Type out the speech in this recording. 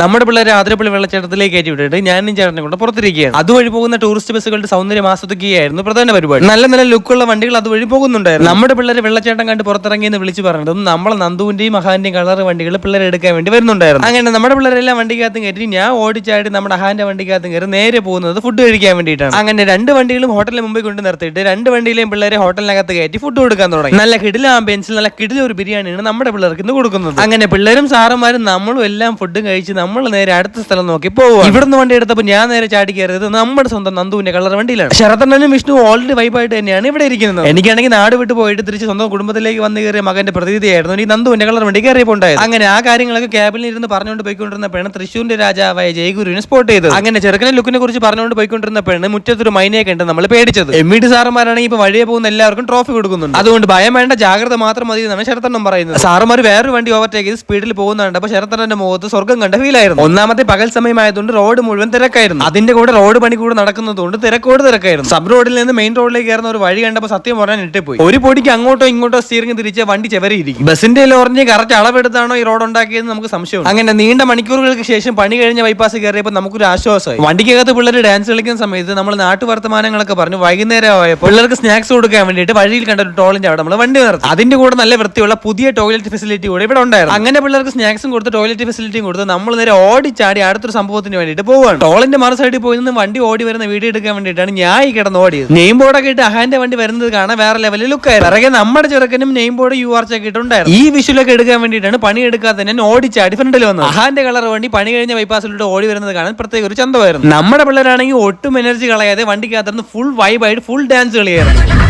നമ്മുടെ പിള്ളേരെ ആതിരപ്പള്ളി വെള്ളച്ചാട്ടത്തിലേക്ക് കയറ്റി വിട്ടിട്ട് ഞാനും ചേട്ടനെ കൊണ്ട് പുറത്തിരിക്കുകയാണ്. അതുവഴി പോകുന്ന ടൂറിസ്റ്റ് ബസ്സുകളുടെ സൗന്ദര്യം ആസ്വദിക്കുകയായിരുന്നു പ്രധാന പരിപാടി. നല്ല നല്ല ലുക്കുള്ള വണ്ടികൾ അതുവഴി പോകുന്നുണ്ടായിരുന്നു. നമ്മുടെ പിള്ളേർ വെള്ളച്ചാട്ടം കണ്ട് പുറത്തിറങ്ങിയെന്ന് വിളിച്ചു പറഞ്ഞതും നമ്മളെ നന്ദുവിന്റെയും മഹാന്റെയും കളർ വണ്ടികൾ പിള്ളേരെ എടുക്കാൻ വേണ്ടി വരുന്നുണ്ടായിരുന്നു. അങ്ങനെ നമ്മുടെ പിള്ളേരെല്ലാം വണ്ടിക്കകത്തും കയറ്റി ഞാൻ ഓടിച്ചായിട്ട് നമ്മുടെ അഹാന്റെ വണ്ടിക്കകത്തും കയറി നേരെ പോകുന്നത് ഫുഡ് കഴിക്കാൻ വേണ്ടിയിട്ടാണ്. അങ്ങനെ രണ്ട് വണ്ടികളും ഹോട്ടലിന് മുമ്പിൽ കൊണ്ട് നിർത്തിയിട്ട് രണ്ട് വണ്ടിയിലെയും പിള്ളേരെ ഹോട്ടലിനകത്ത് കയറ്റി ഫുഡ് കൊടുക്കാൻ തുടങ്ങി. നല്ല കിടില ആംബിയൻസിൽ നല്ല കിടിലൊരു ബിരിയാണിയാണ് നമ്മുടെ പിള്ളേർക്ക് ഇന്ന് കൊടുക്കുന്നത്. അങ്ങനെ പിള്ളേരും സാറന്മാരും നമ്മളും എല്ലാം ഫുഡും കഴിച്ച് നമ്മൾ നേരെ അടുത്ത സ്ഥലം നോക്കി പോവുക ഇവിടുന്ന് വണ്ടി എടുത്തപ്പോൾ ഞാൻ നേരെ ചാടി കയറിയത് നമ്മുടെ സ്വന്തം നന്ദുവിന്റെ കളർ വണ്ടിയിലാണ്. ശരതണ്ണനും വിഷ്ണു ഓൾറെഡി വൈബായിട്ട് തന്നെയാണ് ഇവിടെ ഇരിക്കുന്നത്. എനിക്കാണെങ്കിൽ നാട് വിട്ട് പോയിട്ട് തിരിച്ച് സ്വന്തം കുടുംബത്തിലേക്ക് വന്ന് കയറിയ മകന്റെ പ്രതിനിധിയായിരുന്നു ഈ നന്ദുവിന്റെ കളർ വണ്ടി കയറിയപ്പോൾ ഉണ്ടായത് അങ്ങനെ ആ കാര്യങ്ങളൊക്കെ ക്യാബിനിൽ ഇരുന്ന് പറഞ്ഞുകൊണ്ട് പോയിക്കൊണ്ടിരുന്ന പെണ്ണ് തൃശ്ശൂരിന്റെ രാജാവായ ജയഗുരുവിനെ സ്പോട്ട് ചെയ്തു അങ്ങനെ ചെറുക്കനെ ലുക്കിനെ കുറിച്ച് പറഞ്ഞുകൊണ്ട് പോയിക്കൊണ്ടിരുന്ന പെണ്ണ് മുറ്റത്തൊരു മൈനയെ കണ്ട് നമ്മൾ പേടിച്ചത്. എം ഇ ഡി സാറുമാരാണെങ്കിൽ ഇപ്പൊ വഴിയെ പോകുന്ന എല്ലാവർക്കും ട്രോഫി കൊടുക്കുന്നുണ്ട്. അതുകൊണ്ട് ഭയം വേണ്ട ജാഗ്രത മാത്രം മതി എന്നാണ് ശരത്തണ്ണം പറയുന്നത്. സാറുമാർ വേറൊരു വണ്ടി ഓവർടേക്ക് ചെയ്ത് സ്പീഡിൽ പോകുന്നുണ്ട് അപ്പൊ ശരത്തണ്ണന്റെ മുഖത്ത് സ്വർഗം കണ്ട ഫീലായിരുന്നു ഒന്നാമത്തെ പകൽ സമയമായതുകൊണ്ട് റോഡ് മുഴുവൻ തിരക്കായിരുന്നു. അതിന്റെ കൂടെ റോഡ് പണി കൂടെ നടക്കുന്നതുകൊണ്ട് തിരക്കോട് തിരക്കായിരുന്നു. സബ് റോഡിൽ നിന്ന് മെയിൻ റോഡിലേക്ക് കയറുന്ന ഒരു വഴി കണ്ടപ്പോൾ സത്യം പറഞ്ഞാൽ ഇട്ടിപ്പോയി ഒരു പൊടിക്ക് അങ്ങോട്ടോ ഇങ്ങോട്ടോ സ്റ്റിയറിംഗ് തിരിച്ച് വണ്ടി ചെവരിയിരിക്കും. ബസിന്റെ ലോറിഞ്ഞ് കറക്റ്റ് അളവെടുത്താണോ ഈ റോഡ് ഉണ്ടാക്കിയത് നമുക്ക് സംശയം അങ്ങനെ നീണ്ട മണിക്കൂറുകൾക്ക് ശേഷം പണി കഴിഞ്ഞ ബൈപ്പാസ് കയറിയപ്പോൾ നമുക്കൊരു ആശ്വാസമായി. വണ്ടിക്കകത്ത് പിള്ളേർ ഡാൻസ് കളിക്കുന്ന സമയത്ത് നമ്മൾ നാട്ടു വർത്തമാനങ്ങളൊക്കെ പറഞ്ഞു. വൈകുന്നേരം ആയപ്പോൾ പിള്ളേർക്ക് സ്നാക്സ് കൊടുക്കാൻ വേണ്ടിയിട്ട് വഴിയിൽ കണ്ട ഒരു ടോളിന്റെ അവിടെ നമ്മൾ വണ്ടി നിർത്തി. അതിന്റെ കൂടെ നല്ല വൃത്തിയുള്ള പുതിയ ടോയ്ലറ്റ് ഫെസിലിറ്റി കൂടെ ഇവിടെ ഉണ്ടായിരുന്നു. അങ്ങനെ പിള്ളേർക്ക് സ്നാക്സും കൊടുത്ത് ടോയ്ലറ്റ് ഫെസിലിറ്റിയും കൊടുത്ത് നമ്മൾ നേരെ ചാടി അടുത്തൊരു സംഭവത്തിന് വേണ്ടിട്ട് പോവാണ്. ടോളിന്റെ മറു സൈഡിൽ പോയി നിന്ന് വണ്ടി ഓടി വരുന്ന വീഡിയോ എടുക്കാൻ വേണ്ടിയിട്ടാണ് ഞാൻ ഈ കിടന്ന് ഓടിയത്. നെയിം ബോർഡൊക്കെ ഇട്ട് അഹാന്റെ വണ്ടി വരുന്നത് കാണാൻ വേറെ ലെവലിൽ ലുക്കായി പിറകെ നമ്മുടെ ചെറുക്കനും name board U R check ഇട്ടുണ്ടായിരുന്നു. ഈ വിഷുലൊക്കെ എടുക്കാൻ വേണ്ടിയിട്ടാണ് പണി എടുക്കാതെ തന്നെ ഓടിച്ചാടി ഫ്രണ്ടിൽ വന്നത്. അഹാന്റെ കളർ വണ്ടി പണി കഴിഞ്ഞ ബൈപ്പാസിലോട്ട് ഓടി വരുന്നത് കാണാൻ പ്രത്യേക ഒരു ചന്തമായിരുന്നു. നമ്മുടെ പിള്ളേരാണെങ്കിൽ ഒട്ടും എനർജി കളയാതെ വണ്ടിക്കകത്തുനിന്ന് ഫുൾ വൈബായിട്ട് ഫുൾ ഡാൻസ് കളിയായിരുന്നു.